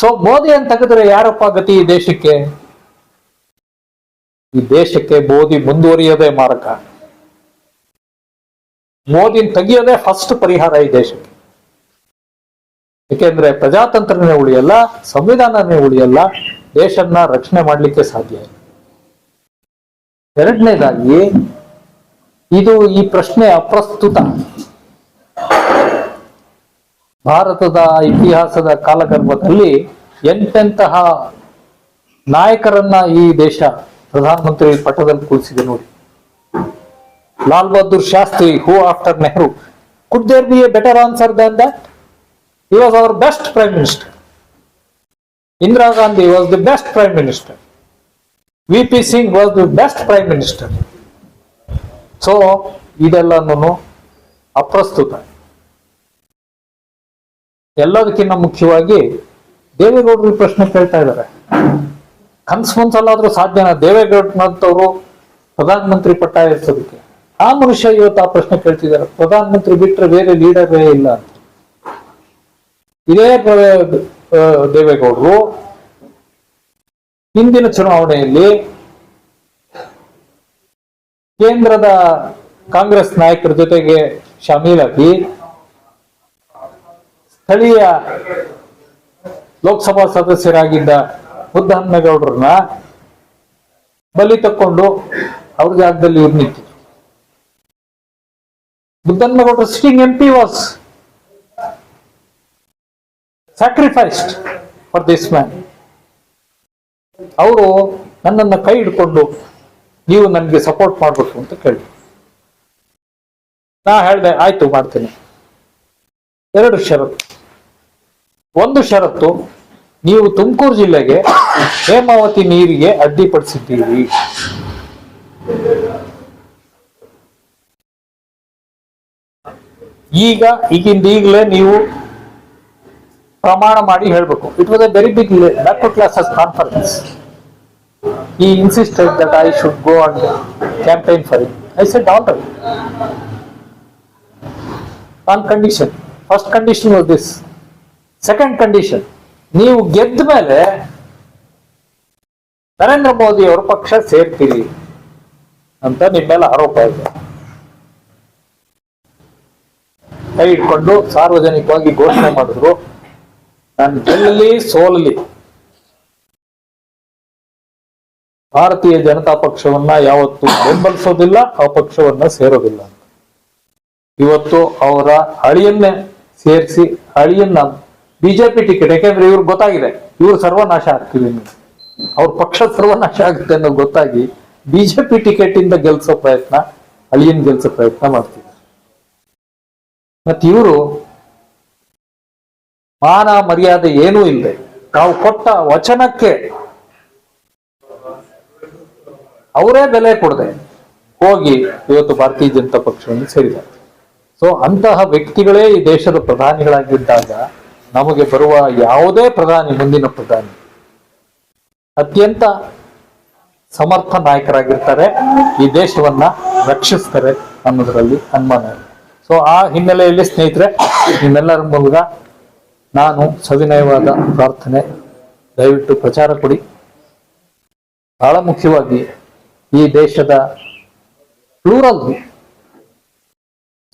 So Modi ಅಂತ ತೆಗೆದ್ರೆ ಯಾರಪ್ಪ ಗತಿ ಈ ದೇಶಕ್ಕೆ? ಈ ದೇಶಕ್ಕೆ ಮೋದಿ ಮುಂದುವರಿಯೋದೇ ಮಾರಕ. ಮೋದಿನ ತೆಗಿಯೋದೇ ಫಸ್ಟ್ ಪರಿಹಾರ ಈ ದೇಶಕ್ಕೆ. ಏಕೆಂದ್ರೆ ಪ್ರಜಾತಂತ್ರನೇ ಉಳಿಯಲ್ಲ, ಸಂವಿಧಾನನೇ ಉಳಿಯಲ್ಲ, ದೇಶನ್ನ ರಕ್ಷಣೆ ಮಾಡ್ಲಿಕ್ಕೆ ಸಾಧ್ಯ ಇಲ್ಲ. ಎರಡನೇದಾಗಿ, ಇದು ಈ ಪ್ರಶ್ನೆ ಅಪ್ರಸ್ತುತ. ಭಾರತದ ಇತಿಹಾಸದ ಕಾಲಗರ್ಭದಲ್ಲಿ ಎಂತೆಂತಹ ನಾಯಕರನ್ನ ಈ ದೇಶ ಪ್ರಧಾನಮಂತ್ರಿ ಪಟ್ಟದಲ್ಲಿ ಕೂರಿಸಿದೆ ನೋಡಿ. Lal Bahadur Shastri who after Nehru. Could there be a better answer than that he was our best prime minister Indira Gandhi was the best prime minister V P Singh was the best prime minister so ಇದೆಲ್ಲನೂ ಅಪ್ರಸ್ತುತ. ಎಲ್ಲದಕ್ಕಿಂತ ಮುಖ್ಯವಾಗಿ ದೇವೇಗೌಡರು ಪ್ರಶ್ನೆ ಕೇಳ್ತಾ ಇದ್ದಾರೆ. ಕನ್ಸ್ ಮನ್ಸಲ್ಲಾದ್ರೂ ಸಾಧ್ಯನಾ? ದೇವೇಗೌಡನಂತವ್ರು ಪ್ರಧಾನಮಂತ್ರಿ ಪಟ್ಟ ಇರ್ಸೋದಕ್ಕೆ ಆ ಮನುಷ್ಯ ಇವತ್ತು ಆ ಪ್ರಶ್ನೆ ಕೇಳ್ತಿದ್ದಾರೆ. ಪ್ರಧಾನಮಂತ್ರಿ ಬಿಟ್ರೆ ಬೇರೆ ಲೀಡರೇ ಇಲ್ಲ ಇದೇ ದೇವೇಗೌಡರು ಹಿಂದಿನ ಚುನಾವಣೆಯಲ್ಲಿ ಕೇಂದ್ರದ ಕಾಂಗ್ರೆಸ್ ನಾಯಕರ ಜೊತೆಗೆ ಶಾಮೀಲಾಗಿ ಸ್ಥಳೀಯ ಲೋಕಸಭಾ ಸದಸ್ಯರಾಗಿದ್ದ ಮುದ್ದಹನ್ಮೇಗೌಡರನ್ನ ಬಲಿ ತಕ್ಕೊಂಡು ಅವ್ರ ಜಾಗದಲ್ಲಿ ಇವ್ರು ನಿಂತಿದ್ರು. ಮುದ್ದಹನ್ಮೇಗೌಡರು sitting M P was sacrificed for this man ಅವರು ನನ್ನನ್ನು ಕೈ ಹಿಡ್ಕೊಂಡು ನೀವು ನನಗೆ ಸಪೋರ್ಟ್ ಮಾಡಬೇಕು ಅಂತ ಕೇಳಿ ನಾ ಹೇಳಿದೆ, ಆಯ್ತು, ಮಾಡ್ತೀನಿ. ಎರಡು ಷರತ್ತು. ಒಂದು ಷರತ್ತು, ನೀವು ತುಮಕೂರು ಜಿಲ್ಲೆಗೆ ಹೇಮಾವತಿ ನೀರಿಗೆ ಅಡ್ಡಿಪಡಿಸಿದ್ದೀರಿ. ಈಗ ಈಗಿಂದ ಈಗಲೇ ನೀವು ಪ್ರಮಾಣ ಮಾಡಿ ಹೇಳ್ಬೇಕು. It was a very big backward classes conference ಈ insisted that I should go and campaign for it I said all on condition first condition was this second condition ನೀವು ಗೆದ್ದ ಮೇಲೆ ನರೇಂದ್ರ ಮೋದಿ ಅವರ ಪಕ್ಷ ಸೇರ್ತೀರಿ ಅಂತ ನಿಮ್ಮ ಮೇಲೆ ಆರೋಪ ಇದೆ. ಕೈ ಇಟ್ಕೊಂಡು ಸಾರ್ವಜನಿಕವಾಗಿ ಘೋಷಣೆ ಮಾಡಿದ್ರು. ನಾನು ಗೆಲ್ಲಲಿ, ಸೋಲಲಿ. ಭಾರತೀಯ ಜನತಾ ಪಕ್ಷವನ್ನ ಯಾವತ್ತು ಬೆಂಬಲಿಸೋದಿಲ್ಲ, ಆ ಪಕ್ಷವನ್ನ ಸೇರೋದಿಲ್ಲ ಇವತ್ತು ಅವರ ಅಳಿಯನ್ನೇ ಸೇರಿಸಿ, ಅಳಿಯನ್ನ ಬಿಜೆಪಿ ಟಿಕೆಟ್ ಯಾಕೆಂದ್ರೆ ಇವ್ರಿಗೆ ಗೊತ್ತಾಗಿದೆ, ಇವ್ರು ಸರ್ವನಾಶ ಆಗ್ತೀವಿ. ಅವ್ರ ಪಕ್ಷ ಸರ್ವನಾಶ ಆಗುತ್ತೆ ಅನ್ನೋ ಗೊತ್ತಾಗಿ ಬಿಜೆಪಿ ಟಿಕೆಟ್ ಇಂದ ಗೆಲ್ಸೋ ಪ್ರಯತ್ನ ಅಳಿಯನ್ ಗೆಲ್ಸೋ ಪ್ರಯತ್ನ ಮಾಡ್ತಿದ್ದಾರೆ ಮತ್ತೆ ಇವರು ಮಾನ ಮರ್ಯಾದೆ ಏನೂ ಇಲ್ಲದೆ ನಾವು ಕೊಟ್ಟ ವಚನಕ್ಕೆ ಅವರೇ ಬೆಲೆ ಕೊಡದೆ, ಹೋಗಿ ಇವತ್ತು ಭಾರತೀಯ ಜನತಾ ಪಕ್ಷವನ್ನು ಸೇರಿದ್ದಾರೆ ಸೊ ಅಂತಹ ವ್ಯಕ್ತಿಗಳೇ ಈ ದೇಶದ ಪ್ರಧಾನಿಗಳಾಗಿದ್ದಾಗ ನಮಗೆ ಬರುವ ಯಾವುದೇ ಪ್ರಧಾನಿ, ಮುಂದಿನ ಪ್ರಧಾನಿ ಅತ್ಯಂತ ಸಮರ್ಥ ನಾಯಕರಾಗಿರ್ತಾರೆ, ಈ ದೇಶವನ್ನ ರಕ್ಷಿಸ್ತಾರೆ ಅನ್ನೋದರಲ್ಲಿ ಅನುಮಾನ ಇಲ್ಲ. ಸೊ ಆ ಹಿನ್ನೆಲೆಯಲ್ಲಿ ಸ್ನೇಹಿತರೆ, ನಿಮ್ಮೆಲ್ಲರ ಮೂಲಕ ನಾನು ಸವಿನಯವಾದ ಪ್ರಾರ್ಥನೆ, ದಯವಿಟ್ಟು ಪ್ರಚಾರ ಕೊಡಿ. ಬಹಳ ಮುಖ್ಯವಾಗಿ ಈ ದೇಶದ ಪ್ಲೂರಲ್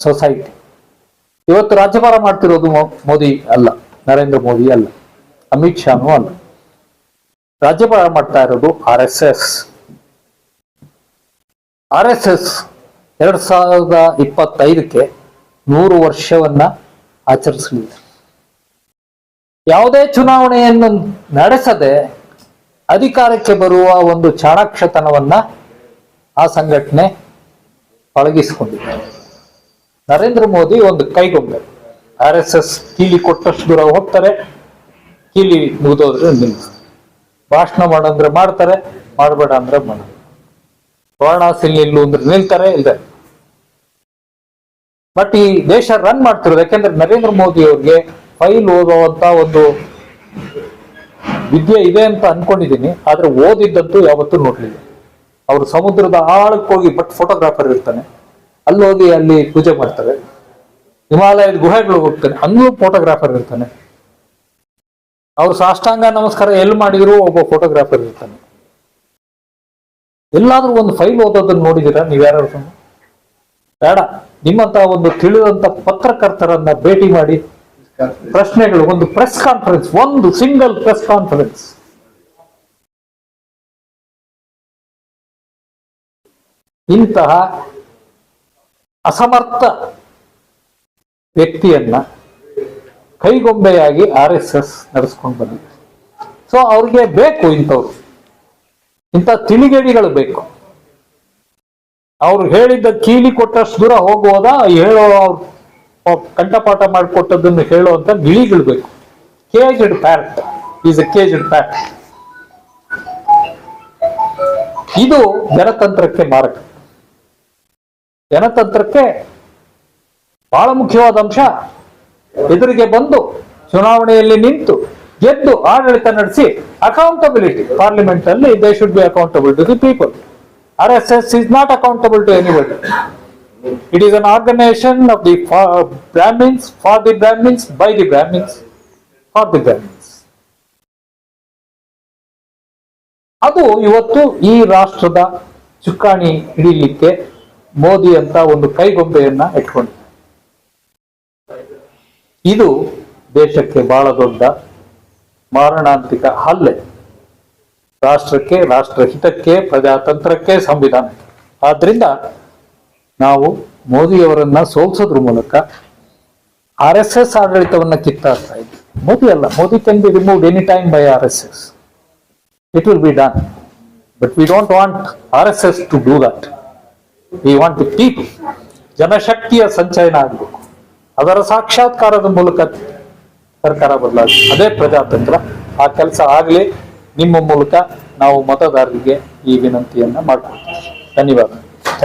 ಸೊಸೈಟಿ ಇವತ್ತು ರಾಜ್ಯಭಾರ ಮಾಡ್ತಿರೋದು ಮೋದಿ ಅಲ್ಲ. ನರೇಂದ್ರ ಮೋದಿ ಅಲ್ಲ, ಅಮಿತ್ ಶಾನೂ ಅಲ್ಲ. ರಾಜ್ಯಪಾಲ ಮಾಡ್ತಾ ಇರೋದು R S S. R S S ಎರಡ್ ಸಾವಿರದ ಇಪ್ಪತ್ತೈದಕ್ಕೆ ನೂರು ವರ್ಷವನ್ನ ಆಚರಿಸಲಿದೆ. ಯಾವುದೇ ಚುನಾವಣೆಯನ್ನು ನಡೆಸದೆ ಅಧಿಕಾರಕ್ಕೆ ಬರುವ ಒಂದು ಚಾಣಾಕ್ಷತನವನ್ನ ಆ ಸಂಘಟನೆ ಪಳಗಿಸಿಕೊಂಡಿದೆ. ನರೇಂದ್ರ ಮೋದಿ ಒಂದು ಕೈಗೊಂಬೆ. ಆರ್ ಎಸ್ ಎಸ್ ಕೀಲಿ ಕೊಟ್ಟಷ್ಟು ದೂರ ಹೋಗ್ತಾರೆ. ಕೀಲಿ ಮುಗಿದೋದ್ರೆ ನಿಲ್ಲಿಸ್ತಾರೆ ಭಾಷಣ ಮಾಡಂದ್ರೆ ಮಾಡ್ತಾರೆ, ಮಾಡಬೇಡ ಅಂದ್ರೆ ಮಾಡ. ವಾರಣಾಸಿ ನಿಲ್ಲು ಅಂದ್ರೆ ನಿಲ್ತಾರೆ ಇಲ್ದೆ ಬಟ್ ಈ ದೇಶ ರನ್ ಮಾಡ್ತಿರೋದು ಯಾಕೆಂದ್ರೆ ನರೇಂದ್ರ ಮೋದಿ ಅವ್ರಿಗೆ ಫೈಲ್ ಓದುವಂತ ಒಂದು ವಿದ್ಯೆ ಇದೆ ಅಂತ ಅನ್ಕೊಂಡಿದ್ದೀನಿ. ಆದ್ರೆ ಓದಿದ್ದಂತೂ ಯಾವತ್ತೂ ನೋಡ್ಲಿಲ್ಲ. ಅವರು ಸಮುದ್ರದ ಆಳಕ್ಕೆ ಹೋಗಿ ಬಟ್ ಫೋಟೋಗ್ರಾಫರ್ ಇರ್ತಾನೆ. ಅಲ್ಲಿ ಹೋಗಿ ಅಲ್ಲಿ ಪೂಜೆ ಮಾಡ್ತಾರೆ. ಹಿಮಾಲಯದ ಗುಹೆಗಳು ಹೋಗ್ತಾನೆ. ಅಲ್ಲೂ ಫೋಟೋಗ್ರಾಫರ್ ಇರ್ತಾನೆ. ಅವ್ರ ಸಾಷ್ಟಾಂಗ ನಮಸ್ಕಾರ ಎಲ್ಲಿ ಮಾಡಿದ್ರು ಒಬ್ಬ ಫೋಟೋಗ್ರಾಫರ್ ಇರ್ತಾನೆ. ಎಲ್ಲಾದ್ರೂ ಒಂದು ಫೈಲ್ ಓದೋದನ್ನ ನೋಡಿದಿರಾ ನೀವ್ಯಾರು ಬೇಡ. ನಿಮ್ಮಂತ ಒಂದು ತಿಳಿದಂತ ಪತ್ರಕರ್ತರನ್ನ ಭೇಟಿ ಮಾಡಿ ಪ್ರಶ್ನೆಗಳು, ಒಂದು ಪ್ರೆಸ್ ಕಾನ್ಫರೆನ್ಸ್ ಒಂದು ಸಿಂಗಲ್ ಪ್ರೆಸ್ ಕಾನ್ಫರೆನ್ಸ್ ಇಂತಹ ಅಸಮರ್ಥ ವ್ಯಕ್ತಿಯನ್ನ ಕೈಗೊಂಬೆಯಾಗಿ ಆರ್ ಎಸ್ ಎಸ್ ನಡೆಸ್ಕೊಂಡು ಬಂದಿದೆ. ಸೊ ಅವ್ರಿಗೆ ಬೇಕು ಇಂಥವ್ರು. ಇಂಥ ತಿಳಿಗೇಡಿಗಳು ಬೇಕು. ಅವ್ರು ಹೇಳಿದ್ದ ಕೀಲಿ ಕೊಟ್ಟಷ್ಟು ದೂರ ಹೋಗುವುದ? ಹೇಳೋ ಅವ್ರು. ಕಂಠಪಾಠ ಮಾಡಿಕೊಟ್ಟದನ್ನು ಹೇಳುವಂತ ಗಿಳಿಗಳು ಬೇಕು. Caged parrot. Is a caged parrot. ಇದು ಜನತಂತ್ರಕ್ಕೆ ಮಾರಕ. ಜನತಂತ್ರಕ್ಕೆ ಬಹಳ ಮುಖ್ಯವಾದ ಅಂಶ. ಎದುರಿಗೆ ಬಂದು ಚುನಾವಣೆಯಲ್ಲಿ ನಿಂತು ಗೆದ್ದು ಆಡಳಿತ ನಡೆಸಿ ಅಕೌಂಟಬಿಲಿಟಿ ಪಾರ್ಲಿಮೆಂಟ್ ಅಲ್ಲಿ they should be accountable to the people R S S is not accountable to anybody it is an organisation of the Brahmins for the Brahmins by the Brahmins for the Brahmins ಅದು ಇವತ್ತು ಈ ರಾಷ್ಟ್ರದ ಚುಕ್ಕಾಣಿ ಹಿಡಿಲಿಕ್ಕೆ ಮೋದಿ ಅಂತ ಒಂದು ಕೈಗೊಂಬೆಯನ್ನ ಇಟ್ಕೊಂಡಿದೆ ಇದು ದೇಶಕ್ಕೆ ಬಹಳ ದೊಡ್ಡ ಮಾರಣಾಂತಿಕ ಹಲ್ಲೆ. ರಾಷ್ಟ್ರಕ್ಕೆ ರಾಷ್ಟ್ರ ಹಿತಕ್ಕೆ ಪ್ರಜಾತಂತ್ರಕ್ಕೆ ಸಂವಿಧಾನಕ್ಕೆ ಆದ್ರಿಂದ ನಾವು ಮೋದಿಯವರನ್ನ ಸೋಲ್ಸೋದ್ರ ಮೂಲಕ ಆರ್ ಎಸ್ ಎಸ್ ಆಡಳಿತವನ್ನ ಕಿತ್ತಾಡ್ತಾ ಇದ್ವಿ. ಮೋದಿ ಅಲ್ಲ, Modi can be removed any time by R S S. It will be done but we don't want R S S to do that we want to people ಜನಶಕ್ತಿಯ ಸಂಚಯನ ಆಗಬೇಕು. ಅದರ ಸಾಕ್ಷಾತ್ಕಾರದ ಮೂಲಕ ಸರ್ಕಾರ ಬದಲಾಗಿ ಅದೇ ಪ್ರಜಾತಂತ್ರ, ಆ ಕೆಲಸ ಆಗಲಿ, ನಿಮ್ಮ ಮೂಲಕ ನಾವು ಮತದಾರರಿಗೆ ಈ ವಿನಂತಿಯನ್ನ ಮಾಡ್ಕೊಳ್ತೀವಿ ಧನ್ಯವಾದ